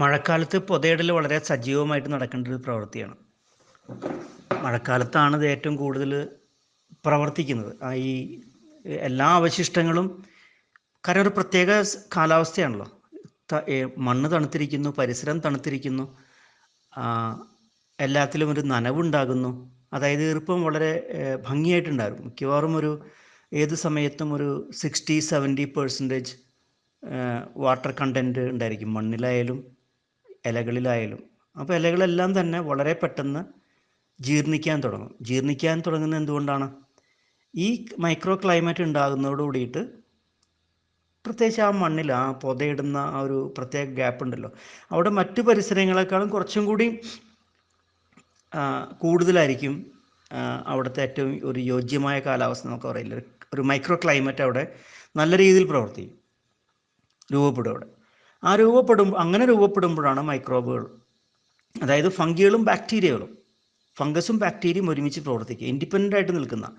മഴക്കാലത്ത് പൊതയിടൽ വളരെ സജീവമായിട്ട് നടക്കേണ്ട ഒരു പ്രവൃത്തിയാണ്. മഴക്കാലത്താണ് ഇത് ഏറ്റവും കൂടുതൽ പ്രവർത്തിക്കുന്നത്. ഈ എല്ലാ അവശിഷ്ടങ്ങളും കാരണം ഒരു പ്രത്യേക കാലാവസ്ഥയാണല്ലോ. മണ്ണ് തണുത്തിരിക്കുന്നു പരിസരം തണുത്തിരിക്കുന്നു എല്ലാത്തിലും ഒരു നനവുണ്ടാകുന്നു. അതായത് ഈർപ്പം വളരെ ഭംഗിയായിട്ടുണ്ടായിരുന്നു മിക്കവാറും ഒരു ഏത് സമയത്തും ഒരു sixty seventy percentage water content ഉണ്ടായിരിക്കും. മണ്ണിലായാലും ഇലകളിലായാലും. അപ്പോൾ ഇലകളെല്ലാം തന്നെ വളരെ പെട്ടെന്ന് ജീർണിക്കാൻ തുടങ്ങും. ജീർണിക്കാൻ തുടങ്ങുന്നത് എന്തുകൊണ്ടാണ്? ഈ മൈക്രോ ക്ലൈമറ്റ് ഉണ്ടാകുന്നതോട് കൂടിയിട്ട് പ്രത്യേകിച്ച് ആ മണ്ണിൽ ആ പൊതയിടുന്ന ആ ഒരു പ്രത്യേക ഗ്യാപ്പ് ഉണ്ടല്ലോ. അവിടെ മറ്റു പരിസരങ്ങളെക്കാളും കുറച്ചും കൂടി കൂടുതലായിരിക്കും അവിടുത്തെ ഏറ്റവും ഒരു യോജ്യമായ കാലാവസ്ഥ നമുക്ക് പറയില്ല. ഒരു മൈക്രോ ക്ലൈമറ്റ് അവിടെ നല്ല രീതിയിൽ പ്രവർത്തിക്കും. രൂപപ്പെടും അവിടെ. ആ രൂപപ്പെടും അങ്ങനെ രൂപപ്പെടുമ്പോഴാണ് മൈക്രോബുകൾ അതായത് ഫംഗികളും ബാക്ടീരിയകളും ഫംഗസും ബാക്ടീരിയയും ഒരുമിച്ച് പ്രവർത്തിക്കുക. ഇൻഡിപെൻഡന്റ് ആയിട്ട് നിൽക്കുന്ന.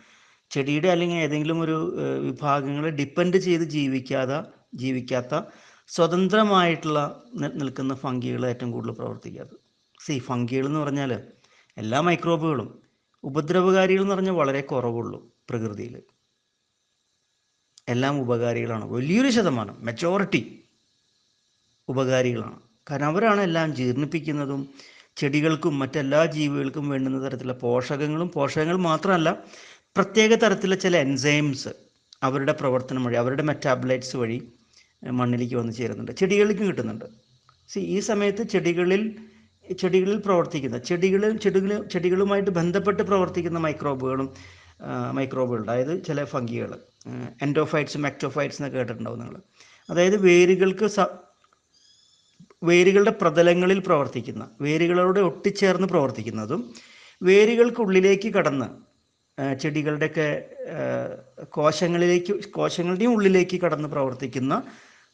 ചെടിയുടെ അല്ലെങ്കിൽ ഏതെങ്കിലും ഒരു വിഭാഗങ്ങളെ ഡിപ്പെൻഡ് ചെയ്ത് ജീവിക്കാതെ ജീവിക്കാത്ത സ്വതന്ത്രമായിട്ടുള്ള നിൽക്കുന്ന ഫംഗികൾ ഏറ്റവും കൂടുതൽ പ്രവർത്തിക്കാത്തത് സി ഫംഗികൾ എന്ന് പറഞ്ഞാൽ എല്ലാ മൈക്രോബുകളും ഉപദ്രവകാരികൾ എന്ന് പറഞ്ഞാൽ വളരെ കുറവുള്ളൂ പ്രകൃതിയിൽ. എല്ലാം ഉപകാരികളാണ്. വലിയൊരു ശതമാനം. മെജോറിറ്റി ഉപകാരികളാണ്. കാരണം അവരാണ് എല്ലാം ജീർണിപ്പിക്കുന്നതും ചെടികൾക്കും മറ്റെല്ലാ ജീവികൾക്കും വേണ്ടുന്ന തരത്തിലുള്ള പോഷകങ്ങളും പോഷകങ്ങൾ മാത്രമല്ല പ്രത്യേക തരത്തിലുള്ള ചില എൻസൈംസ് അവരുടെ പ്രവർത്തനം വഴി അവരുടെ മെറ്റാബ്ലൈറ്റ്സ് വഴി മണ്ണിലേക്ക് വന്ന് ചേരുന്നുണ്ട്. ചെടികൾക്കും കിട്ടുന്നുണ്ട്. സി ഈ സമയത്ത് ചെടികളിൽ ചെടികളിൽ പ്രവർത്തിക്കുന്ന ചെടികളിൽ ചെടികൾ ചെടികളുമായിട്ട് ബന്ധപ്പെട്ട് പ്രവർത്തിക്കുന്ന മൈക്രോബുകളും മൈക്രോബുകൾ അതായത് ചില ഫംഗികൾ എൻഡോഫൈറ്റ്സും മെക്ടോഫൈറ്റ്സ് എന്നൊക്കെ കേട്ടിട്ടുണ്ടാവും നിങ്ങൾ അതായത് വേരുകൾക്ക് വേരുകളുടെ പ്രതലങ്ങളിൽ പ്രവർത്തിക്കുന്ന വേരുകളോട് ഒട്ടിച്ചേർന്ന് പ്രവർത്തിക്കുന്നതും വേരുകൾക്കുള്ളിലേക്ക് കടന്ന് ചെടികളുടെയൊക്കെ കോശങ്ങളിലേക്ക് കോശങ്ങളുടെയും ഉള്ളിലേക്ക് കടന്ന് പ്രവർത്തിക്കുന്ന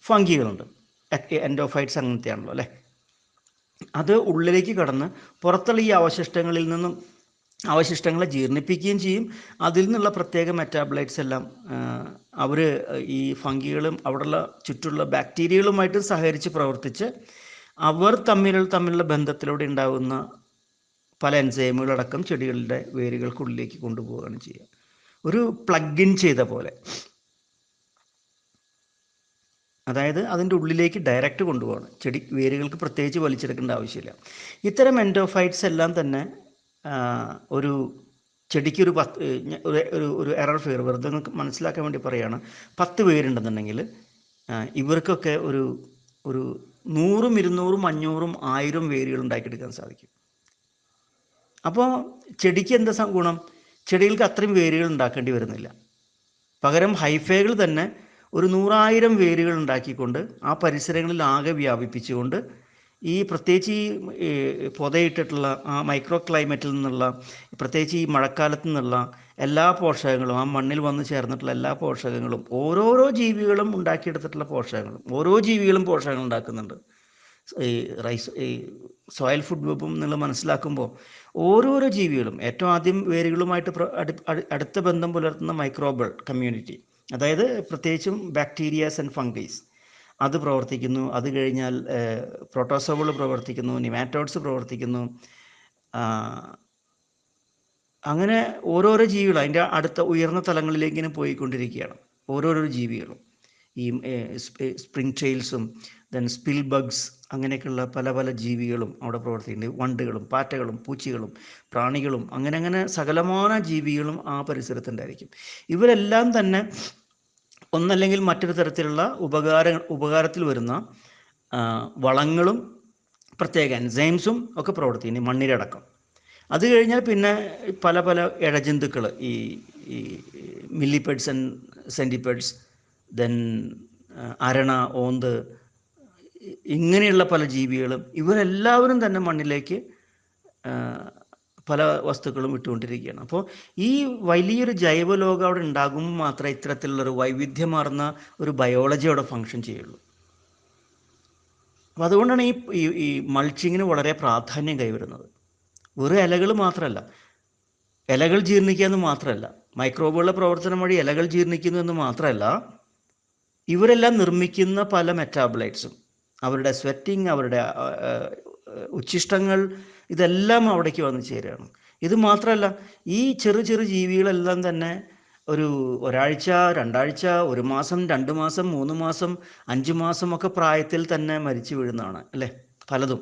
ഫംഗികളുണ്ട്. എൻഡോഫൈറ്റ്സ് അങ്ങനത്തെയാണല്ലോ അല്ലേ? അത് ഉള്ളിലേക്ക് കടന്ന് പുറത്തുള്ള ഈ അവശിഷ്ടങ്ങളിൽ നിന്നും അവശിഷ്ടങ്ങളെ ജീർണിപ്പിക്കുകയും ചെയ്യും. അതിൽ നിന്നുള്ള പ്രത്യേക മെറ്റാബിലൈറ്റ്സ് എല്ലാം അവർ ഈ ഫംഗികളും അവിടെയുള്ള ചുറ്റുള്ള ബാക്ടീരിയകളുമായിട്ട് സഹകരിച്ച് പ്രവർത്തിച്ച് അവർ തമ്മിൽ തമ്മിലുള്ള ബന്ധത്തിലൂടെ ഉണ്ടാകുന്ന പല എൻസൈമുകളടക്കം ചെടികളുടെ വേരുകൾക്കുള്ളിലേക്ക് കൊണ്ടുപോവുകയാണ് ചെയ്യുക. ഒരു പ്ലഗ് ഇൻ ചെയ്ത പോലെ. അതായത് അതിന്റെ ഉള്ളിലേക്ക് ഡയറക്റ്റ് കൊണ്ടുപോകണം ചെടി വേരുകൾക്ക് പ്രത്യേകിച്ച് വലിച്ചെടുക്കേണ്ട ആവശ്യമില്ല. ഇത്തരം എൻഡോഫൈറ്റ്സ് എല്ലാം തന്നെ ഒരു ചെടിക്ക് ഒരു പത്ത് ഒരു ഒരു എറർ ഫെയർ വെറുതെ മനസ്സിലാക്കാൻ വേണ്ടി പറയുകയാണ് പത്ത് പേരുണ്ടെന്നുണ്ടെങ്കിൽ ഇവർക്കൊക്കെ ഒരു ഒരു നൂറും ഇരുന്നൂറും അഞ്ഞൂറും ആയിരം വേരുകൾ ഉണ്ടാക്കിയെടുക്കാൻ സാധിക്കും. അപ്പോൾ ചെടിക്ക് എന്താ ഗുണം? ചെടികൾക്ക് അത്രയും വേരുകൾ ഉണ്ടാക്കേണ്ടി വരുന്നില്ല. പകരം ഹൈഫേകൾ തന്നെ ഒരു നൂറായിരം വേരുകൾ ഉണ്ടാക്കിക്കൊണ്ട് ആ പരിസരങ്ങളിൽ ആകെ വ്യാപിപ്പിച്ചുകൊണ്ട് ഈ പ്രത്യേകിച്ച് ഈ പുതയിട്ടിട്ടുള്ള ആ മൈക്രോ ക്ലൈമറ്റിൽ നിന്നുള്ള പ്രത്യേകിച്ച് ഈ മഴക്കാലത്ത് നിന്നുള്ള എല്ലാ പോഷകങ്ങളും ആ മണ്ണിൽ വന്ന് ചേർന്നിട്ടുള്ള എല്ലാ പോഷകങ്ങളും ഓരോരോ ജീവികളും ഉണ്ടാക്കിയെടുത്തിട്ടുള്ള പോഷകങ്ങളും ഓരോ ജീവികളും പോഷകങ്ങൾ ഉണ്ടാക്കുന്നുണ്ട്. ഈ റൈസ് ഈ സോയിൽ ഫുഡ് വെബും എന്നുള്ളത് മനസ്സിലാക്കുമ്പോൾ ഓരോരോ ജീവികളും ഏറ്റവും ആദ്യം വേരുകളുമായിട്ട് അടുത്ത ബന്ധം പുലർത്തുന്ന മൈക്രോബൾ കമ്മ്യൂണിറ്റി അതായത് പ്രത്യേകിച്ചും ബാക്ടീരിയാസ് ആൻഡ് ഫംഗൈസ്. അത് പ്രവർത്തിക്കുന്നു. അത് കഴിഞ്ഞാൽ പ്രോട്ടോസോബുകൾ പ്രവർത്തിക്കുന്നു നിമാറ്റോഡ്സ് പ്രവർത്തിക്കുന്നു. അങ്ങനെ ഓരോരോ ജീവികൾ അതിന്റെ അടുത്ത ഉയർന്ന തലങ്ങളിലേക്ക് ഇങ്ങനെ പോയിക്കൊണ്ടിരിക്കുകയാണ്. ഓരോരോ ജീവികളും. ഈ സ്പ്രിങ് ടെയിൽസും ദെൻ സ്പിൽ ബഗ്സ് അങ്ങനെയൊക്കെയുള്ള പല പല ജീവികളും അവിടെ പ്രവർത്തിക്കുന്നുണ്ട്. വണ്ടുകളും പാറ്റകളും പൂച്ചകളും പ്രാണികളും അങ്ങനെ അങ്ങനെ സകലമാന ജീവികളും ആ പരിസരത്തുണ്ടായിരിക്കും. ഇവരെല്ലാം തന്നെ ഒന്നല്ലെങ്കിൽ മറ്റൊരു തരത്തിലുള്ള ഉപകാര ഉപകാരത്തിൽ വരുന്ന വളങ്ങളും പ്രത്യേക എൻസൈംസും ഒക്കെ പ്രവർത്തിക്കുന്നു ഈ മണ്ണിരടക്കം അത് കഴിഞ്ഞാൽ പിന്നെ പല പല ഇഴജന്തുക്കൾ ഈ ഈ മില്ലിപ്പെഡ്സ് ആൻഡ് സെന്റിപ്പെഡ്സ് ദെൻ അരണ ഓന്ത് ഇങ്ങനെയുള്ള പല ജീവികളും ഇവരെല്ലാവരും തന്നെ മണ്ണിലേക്ക് പല വസ്തുക്കളും ഇട്ടുകൊണ്ടിരിക്കുകയാണ്. അപ്പോൾ ഈ വലിയൊരു ജൈവലോകം അവിടെ ഉണ്ടാകുമ്പോൾ മാത്രമേ ഇത്തരത്തിലുള്ളൊരു വൈവിധ്യമാർന്ന ഒരു ബയോളജി അവിടെ ഫങ്ഷൻ ചെയ്യുള്ളൂ. അപ്പോൾ അതുകൊണ്ടാണ് ഈ ഈ- മൾച്ചിങ്ങിന് വളരെ പ്രാധാന്യം കൈവരുന്നത്. വെറും ഇലകൾ മാത്രമല്ല ഇലകൾ ജീർണിക്കുക എന്ന് മാത്രമല്ല മൈക്രോബുകളുടെ പ്രവർത്തനം വഴി ഇലകൾ ജീർണിക്കുന്നു എന്ന് മാത്രമല്ല ഇവരെല്ലാം നിർമ്മിക്കുന്ന പല മെറ്റാബിലൈറ്റ്സും അവരുടെ സ്വെറ്റിങ് അവരുടെ ഉച്ഛിഷ്ടങ്ങൾ ഇതെല്ലാം അവിടേക്ക് വന്നു ചേരുകയാണ്. ഇത് മാത്രമല്ല ഈ ചെറു ചെറു ജീവികളെല്ലാം തന്നെ ഒരു ഒരാഴ്ച രണ്ടാഴ്ച ഒരു മാസം രണ്ട് മാസം മൂന്ന് മാസം അഞ്ച് മാസം ഒക്കെ പ്രായത്തിൽ തന്നെ മരിച്ചു വീഴുന്നതാണ് അല്ലേ? പലതും.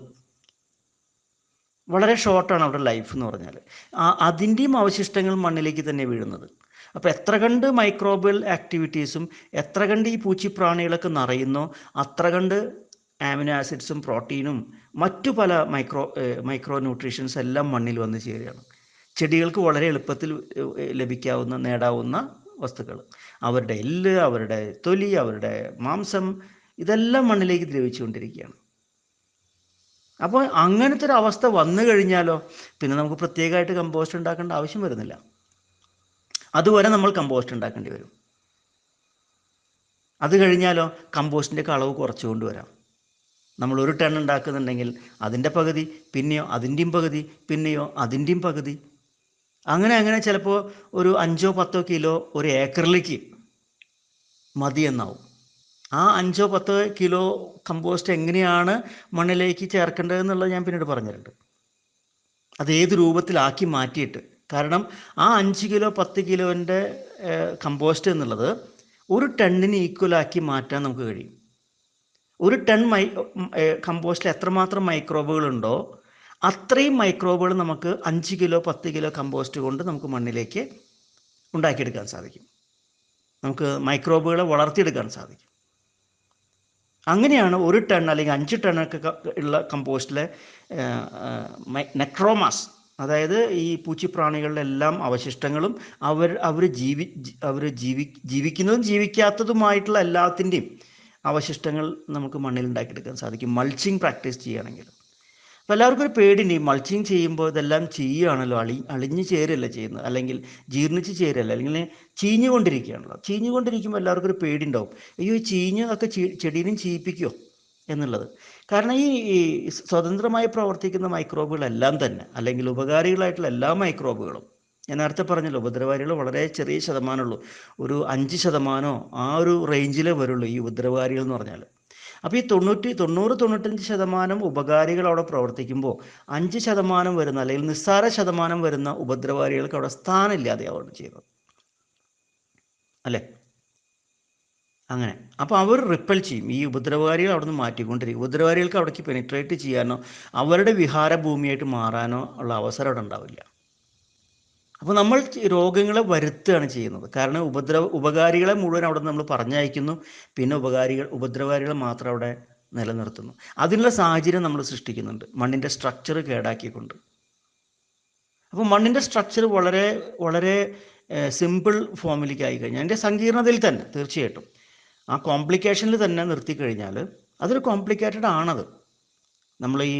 വളരെ ഷോർട്ടാണ് അവരുടെ ലൈഫ് എന്ന് പറഞ്ഞാൽ അതിന്റെയും അവശിഷ്ടങ്ങൾ മണ്ണിലേക്ക് തന്നെ വീഴുന്നത്. അപ്പോൾ എത്ര കണ്ട് മൈക്രോബിയൽ ആക്ടിവിറ്റീസും എത്ര കണ്ട് ഈ പൂച്ചിപ്രാണികളൊക്കെ നിറയുന്നോ അത്ര കണ്ട് ആമിനോ ആസിഡ്സും പ്രോട്ടീനും മറ്റു പല മൈക്രോ മൈക്രോ ന്യൂട്രീഷൻസ് എല്ലാം മണ്ണിൽ വന്ന് ചേരുകയാണ്. ചെടികൾക്ക് വളരെ എളുപ്പത്തിൽ ലഭിക്കാവുന്ന നേടാവുന്ന വസ്തുക്കൾ. അവരുടെ എല്ല് അവരുടെ തൊലി അവരുടെ മാംസം ഇതെല്ലാം മണ്ണിലേക്ക് ദ്രവിച്ചുകൊണ്ടിരിക്കുകയാണ്. അപ്പോൾ അങ്ങനത്തെ ഒരു അവസ്ഥ വന്നു കഴിഞ്ഞാലോ പിന്നെ നമുക്ക് പ്രത്യേകമായിട്ട് കമ്പോസ്റ്റ് ഉണ്ടാക്കേണ്ട ആവശ്യം വരുന്നില്ല. അതുവരെ നമ്മൾ കമ്പോസ്റ്റ് ഉണ്ടാക്കേണ്ടി വരും. അത് കഴിഞ്ഞാലോ കമ്പോസ്റ്റിന്റെ അളവ് കുറച്ചുകൊണ്ട് കൊണ്ടുവരാം നമ്മൾ ഒരു ടൺ ഉണ്ടാക്കുന്നുണ്ടെങ്കിൽ അതിന്റെ പകുതി പിന്നെയോ അതിന്റെയും പകുതി പിന്നെയോ അതിന്റെയും പകുതി. അങ്ങനെ അങ്ങനെ ചിലപ്പോൾ ഒരു അഞ്ചോ പത്തോ കിലോ ഒരു ഏക്കറിലേക്ക് മതി എന്നാവും. ആ അഞ്ചോ പത്തോ കിലോ കമ്പോസ്റ്റ് എങ്ങനെയാണ് മണ്ണിലേക്ക് ചേർക്കേണ്ടത് എന്നുള്ളത് ഞാൻ പിന്നീട് പറഞ്ഞിട്ടുണ്ട് അത് ഏത് രൂപത്തിലാക്കി മാറ്റിയിട്ട്. കാരണം ആ അഞ്ച് കിലോ പത്ത് കിലോന്റെ കമ്പോസ്റ്റ് എന്നുള്ളത് ഒരു ടണ്ണിന് ഈക്വലാക്കി മാറ്റാൻ നമുക്ക് കഴിയും. ഒരു ടൺ മൈ കമ്പോസ്റ്റിൽ എത്രമാത്രം മൈക്രോബുകളുണ്ടോ അത്രയും മൈക്രോബുകൾ നമുക്ക് അഞ്ച് കിലോ പത്ത് കിലോ കമ്പോസ്റ്റ് കൊണ്ട് നമുക്ക് മണ്ണിലേക്ക് ഉണ്ടാക്കിയെടുക്കാൻ സാധിക്കും. നമുക്ക് മൈക്രോബുകളെ വളർത്തിയെടുക്കാൻ സാധിക്കും. അങ്ങനെയാണ് ഒരു ടൺ അല്ലെങ്കിൽ അഞ്ച് ടണ്ണൊക്കെ ഉള്ള കമ്പോസ്റ്റിലെ നെക്രോമാസ്. അതായത് ഈ പൂച്ചിപ്രാണികളുടെ എല്ലാം അവശിഷ്ടങ്ങളും അവർ അവർ ജീവി അവർ ജീവി ജീവിക്കുന്നതും ജീവിക്കാത്തതുമായിട്ടുള്ള എല്ലാത്തിന്റെയും അവശിഷ്ടങ്ങൾ നമുക്ക് മണ്ണിൽ ഉണ്ടാക്കിയെടുക്കാൻ സാധിക്കും. മൾച്ചിങ് പ്രാക്ടീസ് ചെയ്യുകയാണെങ്കിൽ. അപ്പോൾ എല്ലാവർക്കും ഒരു പേടിയുണ്ട്. ഈ മൾച്ചിങ് ചെയ്യുമ്പോൾ ഇതെല്ലാം ചെയ്യുകയാണല്ലോ അളി അളിഞ്ഞ് ചേരല്ല ചെയ്യുന്നത്? അല്ലെങ്കിൽ ജീർണിച്ച് ചേരല്ല? അല്ലെങ്കിൽ ചീഞ്ഞുകൊണ്ടിരിക്കുകയാണല്ലോ? ചീഞ്ഞുകൊണ്ടിരിക്കുമ്പോൾ എല്ലാവർക്കും ഒരു പേടി ഉണ്ടാവും അയ്യോ ചീഞ്ഞ് അതൊക്കെ ചെടീനും ചീയിപ്പിക്കുമോ എന്നുള്ളത്. കാരണം ഈ സ്വതന്ത്രമായി പ്രവർത്തിക്കുന്ന മൈക്രോബുകളെല്ലാം തന്നെ അല്ലെങ്കിൽ ഉപകാരികളായിട്ടുള്ള എല്ലാ മൈക്രോബുകളും ഞാൻ നേരത്തെ പറഞ്ഞല്ലോ ഉപദ്രവകാരികൾ വളരെ ചെറിയ ശതമാനമുള്ളൂ. ഒരു അഞ്ച് ശതമാനമോ ആ ഒരു റേഞ്ചിലേ വരുള്ളൂ ഈ ഉപദ്രവകാരികൾ എന്ന് പറഞ്ഞാൽ. അപ്പോൾ ഈ തൊണ്ണൂറ്റി തൊണ്ണൂറ് തൊണ്ണൂറ്റഞ്ച് ശതമാനം ഉപകാരികൾ അവിടെ പ്രവർത്തിക്കുമ്പോൾ അഞ്ച് ശതമാനം വരുന്ന അല്ലെങ്കിൽ നിസ്സാര ശതമാനം വരുന്ന ഉപദ്രവകാരികൾക്ക് അവിടെ സ്ഥാനമില്ലാതെയാവുകയാണ് ചെയ്യുന്നത്. അല്ലേ? അങ്ങനെ. അപ്പോൾ അവർ റിപ്പൽ ചെയ്യും. ഈ ഉപദ്രവകാരികൾ അവിടെ നിന്ന് മാറ്റിക്കൊണ്ടിരിക്കും. ഉപദ്രവകാരികൾക്ക് അവിടേക്ക് പെനിട്രേറ്റ് ചെയ്യാനോ അവരുടെ വിഹാര ഭൂമിയായിട്ട് മാറാനോ ഉള്ള അവസരം അവിടെ ഉണ്ടാവില്ല. അപ്പോൾ നമ്മൾ രോഗങ്ങളെ വരുത്തുകയാണ് ചെയ്യുന്നത്. കാരണം ഉപദ്രവ ഉപകാരികളെ മുഴുവൻ അവിടെ നമ്മൾ പറഞ്ഞയക്കുന്നു. പിന്നെ ഉപകാരികൾ ഉപദ്രവകാരികളെ മാത്രം അവിടെ നിലനിർത്തുന്നു. അതിനുള്ള സാഹചര്യം നമ്മൾ സൃഷ്ടിക്കുന്നുണ്ട്. മണ്ണിന്റെ സ്ട്രക്ചർ കേടാക്കിക്കൊണ്ട്. അപ്പോൾ മണ്ണിന്റെ സ്ട്രക്ചർ വളരെ വളരെ സിമ്പിൾ ഫോമിലേക്ക് ആയി കഴിഞ്ഞാൽ അതിന്റെ സങ്കീർണതയിൽ തന്നെ തീർച്ചയായിട്ടും. ആ കോംപ്ലിക്കേഷനിൽ തന്നെ നിർത്തി നിർത്തിക്കഴിഞ്ഞാൽ അതൊരു കോംപ്ലിക്കേറ്റഡ് ആണത്. നമ്മൾ ഈ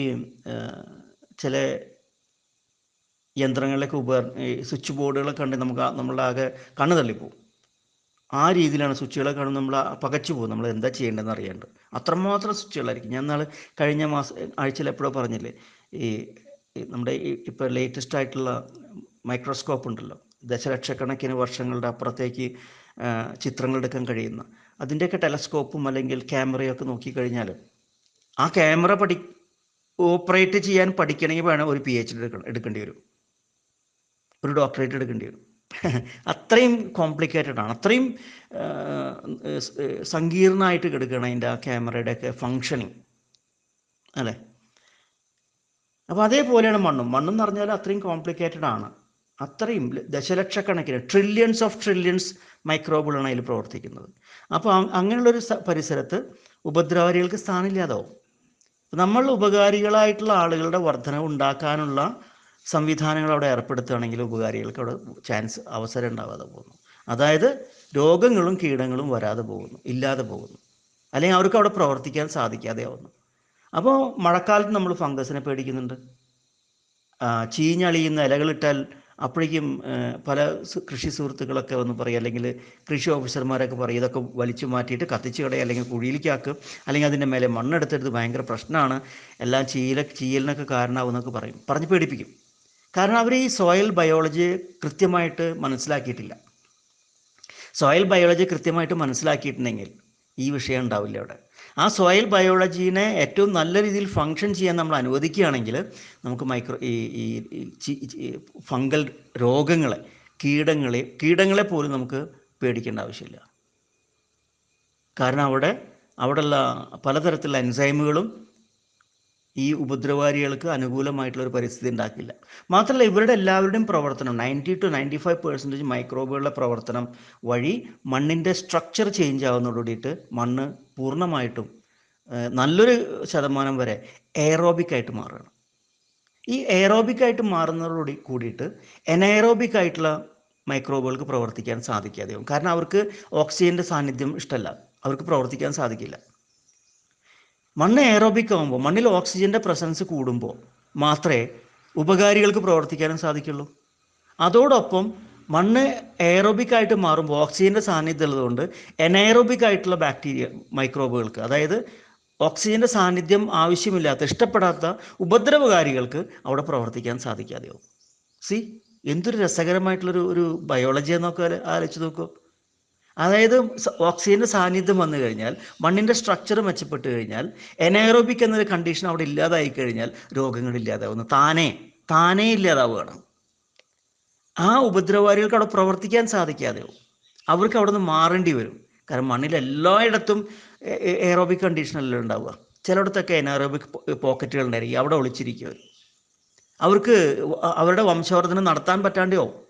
ചില യന്ത്രങ്ങളിലൊക്കെ ഉപ സ്വിച്ച് ബോർഡുകളൊക്കെ കണ്ട് നമുക്ക് നമ്മളുടെ ആകെ കണ്ണ് തള്ളിപ്പോവും. ആ രീതിയിലാണ് സ്വിച്ചുകളെ കാണുമ്പോൾ നമ്മൾ പകച്ചു പോകും നമ്മൾ എന്താ ചെയ്യേണ്ടതെന്ന് അറിയാണ്ട്. അത്രമാത്രം സ്വിച്ചുകളായിരിക്കും. ഞാൻ നാളെ കഴിഞ്ഞ മാസം ആഴ്ചയിൽ എപ്പോഴോ പറഞ്ഞില്ലേ ഈ നമ്മുടെ ഇപ്പോൾ ലേറ്റസ്റ്റ് ആയിട്ടുള്ള മൈക്രോസ്കോപ്പ് ഉണ്ടല്ലോ. ദശലക്ഷക്കണക്കിന് വർഷങ്ങളുടെ അപ്പുറത്തേക്ക് ചിത്രങ്ങൾ എടുക്കാൻ കഴിയുന്ന. അതിന്റെയൊക്കെ ടെലസ്കോപ്പും അല്ലെങ്കിൽ ക്യാമറയൊക്കെ നോക്കിക്കഴിഞ്ഞാൽ ആ ക്യാമറ പഠി ഓപ്പറേറ്റ് ചെയ്യാൻ പഠിക്കണമെങ്കിൽ വേണം ഒരു പി എച്ച് ഡി എടുക്കണം എടുക്കേണ്ടി വരും. ഒരു ഡോക്ടറേറ്റ് എടുക്കേണ്ടി വരും. അത്രയും കോംപ്ലിക്കേറ്റഡ് ആണ്. അത്രയും സങ്കീർണമായിട്ട് കിടക്കണം അതിന്റെ ആ ക്യാമറയുടെ ഒക്കെ ഫങ്ഷനിങ് അല്ലേ? അപ്പോൾ അതേപോലെയാണ് മണ്ണും. മണ്ണെന്ന് പറഞ്ഞാൽ അത്രയും കോംപ്ലിക്കേറ്റഡ് ആണ്. അത്രയും ദശലക്ഷക്കണക്കിന് ട്രില്യൺസ് ഓഫ് ട്രില്യൺസ് മൈക്രോബുകളാണ് അതിൽ പ്രവർത്തിക്കുന്നത്. അപ്പോൾ അങ്ങനെയുള്ളൊരു പരിസരത്ത് ഉപദ്രവകാരികൾക്ക് സ്ഥാനമില്ലാതാവും. നമ്മൾ ഉപകാരികളായിട്ടുള്ള ആളുകളുടെ വർധനവ് ഉണ്ടാക്കാനുള്ള സംവിധാനങ്ങൾ അവിടെ ഏർപ്പെടുത്തുകയാണെങ്കിൽ ഉപകാരികൾക്ക് അവിടെ ചാൻസ് അവസരം ഉണ്ടാവാതെ പോകുന്നു. അതായത് രോഗങ്ങളും കീടങ്ങളും വരാതെ പോകുന്നു ഇല്ലാതെ പോകുന്നു. അല്ലെങ്കിൽ അവർക്ക് അവിടെ പ്രവർത്തിക്കാൻ സാധിക്കാതെ ആവുന്നു. അപ്പോൾ മഴക്കാലത്ത് നമ്മൾ ഫംഗസിനെ പേടിക്കുന്നുണ്ട്. ചീഞ്ഞളിയുന്ന ഇലകളിട്ടാൽ അപ്പോഴേക്കും പല കൃഷി സുഹൃത്തുക്കളൊക്കെ വന്ന് പറയും. അല്ലെങ്കിൽ കൃഷി ഓഫീസർമാരൊക്കെ പറയും ഇതൊക്കെ വലിച്ചു മാറ്റിയിട്ട് കത്തിച്ച് കടയും അല്ലെങ്കിൽ കുഴിയിലേക്കാക്കും. അല്ലെങ്കിൽ അതിന്റെ മേലെ മണ്ണെടുത്തെടുത്ത് ഭയങ്കര പ്രശ്നമാണ്. എല്ലാം ചീല ചീയലിനൊക്കെ കാരണമാകുമെന്നൊക്കെ പറയും. പറഞ്ഞ് പേടിപ്പിക്കും. കാരണം അവർ ഈ സോയിൽ ബയോളജി കൃത്യമായിട്ട് മനസ്സിലാക്കിയിട്ടില്ല. സോയിൽ ബയോളജി കൃത്യമായിട്ട് മനസ്സിലാക്കിയിട്ടുണ്ടെങ്കിൽ ഈ വിഷയം ഉണ്ടാവില്ല അവിടെ. ആ സോയിൽ ബയോളജീനെ ഏറ്റവും നല്ല രീതിയിൽ ഫങ്ഷൻ ചെയ്യാൻ നമ്മൾ അനുവദിക്കുകയാണെങ്കിൽ നമുക്ക് മൈക്രോ ഈ ഈ ഫംഗൽ രോഗങ്ങളെ കീടങ്ങളെ കീടങ്ങളെ പോലും നമുക്ക് പേടിക്കേണ്ട ആവശ്യമില്ല. കാരണം അവിടെ അവിടെയുള്ള പലതരത്തിലുള്ള എൻസൈമുകളും ഈ ഉപദ്രവാരികൾക്ക് അനുകൂലമായിട്ടുള്ള ഒരു പരിസ്ഥിതി ഉണ്ടാക്കില്ല. മാത്രമല്ല ഇവരുടെ എല്ലാവരുടെയും പ്രവർത്തനം ninety two ninety five percentage മൈക്രോബുകളുടെ പ്രവർത്തനം വഴി മണ്ണിന്റെ സ്ട്രക്ചർ ചേഞ്ച് ആവുന്നതോടുകൂടിയിട്ട് മണ്ണ് പൂർണമായിട്ടും നല്ലൊരു ശതമാനം വരെ എയറോബിക് ആയിട്ട് മാറുകയാണ്. ഈ എയറോബിക് ആയിട്ട് മാറുന്നതോടുകൂടി കൂടിയിട്ട് എനൈറോബിക് ആയിട്ടുള്ള മൈക്രോബുകൾക്ക് പ്രവർത്തിക്കാൻ സാധിക്കാതെയാവും. കാരണം അവർക്ക് ഓക്സിജന്റെ സാന്നിധ്യം ഇഷ്ടമല്ല അവർക്ക് പ്രവർത്തിക്കാൻ സാധിക്കില്ല. മണ്ണ് എയറോബിക് ആകുമ്പോൾ മണ്ണിൽ ഓക്സിജന്റെ പ്രസൻസ് കൂടുമ്പോൾ മാത്രമേ ഉപകാരികൾക്ക് പ്രവർത്തിക്കാനും സാധിക്കുള്ളൂ. അതോടൊപ്പം മണ്ണ് എയറോബിക് ആയിട്ട് മാറുമ്പോൾ ഓക്സിജന്റെ സാന്നിധ്യം ഉള്ളതുകൊണ്ട് എനേറോബിക് ആയിട്ടുള്ള ബാക്ടീരിയ മൈക്രോബുകൾക്ക് അതായത് ഓക്സിജന്റെ സാന്നിധ്യം ആവശ്യമില്ലാത്ത ഇഷ്ടപ്പെടാത്ത ഉപദ്രവകാരികൾക്ക് അവിടെ പ്രവർത്തിക്കാൻ സാധിക്കാതെയാവും. സി എന്തൊരു രസകരമായിട്ടുള്ളൊരു ഒരു ബയോളജി എന്നൊക്കെ ആലോചിച്ച് നോക്കൂ അതായത് ഓക്സിജന്റെ സാന്നിധ്യം വന്നു കഴിഞ്ഞാൽ മണ്ണിന്റെ സ്ട്രക്ചർ മെച്ചപ്പെട്ട് കഴിഞ്ഞാൽ എനേറോബിക് എന്നൊരു കണ്ടീഷൻ അവിടെ ഇല്ലാതായി കഴിഞ്ഞാൽ രോഗങ്ങൾ ഇല്ലാതാവുന്നു. താനേ താനേ ഇല്ലാതാവുകയാണ്. ആ ഉപദ്രവകാരികൾക്ക് അവിടെ പ്രവർത്തിക്കാൻ സാധിക്കാതെയാവും അവർക്ക് അവിടെ നിന്ന് മാറേണ്ടി വരും. കാരണം മണ്ണിൽ എല്ലായിടത്തും എയറോബിക് കണ്ടീഷനല്ല ഉണ്ടാവുക. ചിലയിടത്തൊക്കെ എനറോബിക് പോക്കറ്റുകൾ ഉണ്ടായിരിക്കും. അവിടെ ഒളിച്ചിരിക്കും അവർ അവർക്ക് അവരുടെ വംശവർദ്ധനം നടത്താൻ പറ്റാണ്ടോ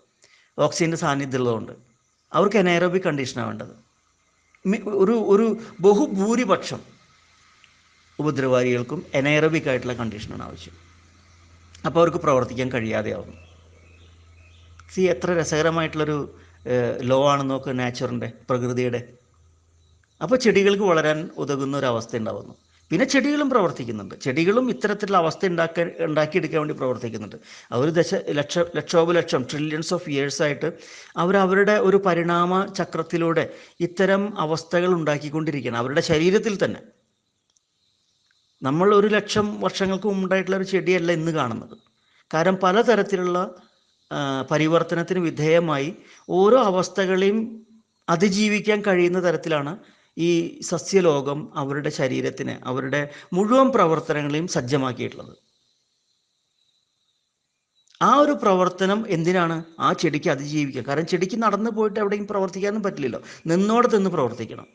ഓക്സിജന്റെ സാന്നിധ്യം ഉള്ളതുകൊണ്ട്. അവർക്ക് എനൈറോബിക് കണ്ടീഷനാണ് വേണ്ടത്. ഒരു ഒരു ബഹുഭൂരിപക്ഷം ഉപദ്രവാരികൾക്കും എനൈറോബിക് ആയിട്ടുള്ള കണ്ടീഷനാണ് ആവശ്യം. അപ്പോൾ അവർക്ക് പ്രവർത്തിക്കാൻ കഴിയാതെയാവും സി എത്ര രസകരമായിട്ടുള്ളൊരു ലോ ആണ് നോക്ക് നാച്ചുറിന്റെ പ്രകൃതിയുടെ. അപ്പോൾ ചെടികൾക്ക് വളരാൻ ഉതകുന്ന ഒരു അവസ്ഥ ഉണ്ടാവുന്നു. പിന്നെ ചെടികളും പ്രവർത്തിക്കുന്നുണ്ട്. ചെടികളും ഇത്തരത്തിലുള്ള അവസ്ഥ ഉണ്ടാക്കാൻ ഉണ്ടാക്കിയെടുക്കാൻ വേണ്ടി പ്രവർത്തിക്കുന്നുണ്ട്. അവർ ദശ ലക്ഷ ലക്ഷോപലക്ഷം ട്രില്യൺസ് ഓഫ് ഇയേഴ്സ് ആയിട്ട് അവർ അവരുടെ ഒരു പരിണാമ ചക്രത്തിലൂടെ ഇത്തരം അവസ്ഥകൾ ഉണ്ടാക്കിക്കൊണ്ടിരിക്കുകയാണ്. അവരുടെ ശരീരത്തിൽ തന്നെ. നമ്മൾ ഒരു ലക്ഷം വർഷങ്ങൾക്ക് മുമ്പായിട്ടുള്ള ഒരു ചെടിയല്ല ഇന്ന് കാണുന്നത്. കാരണം പലതരത്തിലുള്ള പരിവർത്തനത്തിന് വിധേയമായി ഓരോ അവസ്ഥകളെയും അതിജീവിക്കാൻ കഴിയുന്ന തരത്തിലാണ് ഈ സസ്യലോകം അവരുടെ ശരീരത്തിന് അവരുടെ മുഴുവൻ പ്രവർത്തനങ്ങളെയും സജ്ജമാക്കിയിട്ടുള്ളത്. ആ ഒരു പ്രവർത്തനം എന്തിനാണ്? ആ ചെടിക്ക് അതിജീവിക്കുക. കാരണം ചെടിക്ക് നടന്നു പോയിട്ട് എവിടെയും പ്രവർത്തിക്കാനും പറ്റില്ലല്ലോ. നിന്നോടത്ത് നിന്ന് പ്രവർത്തിക്കണം.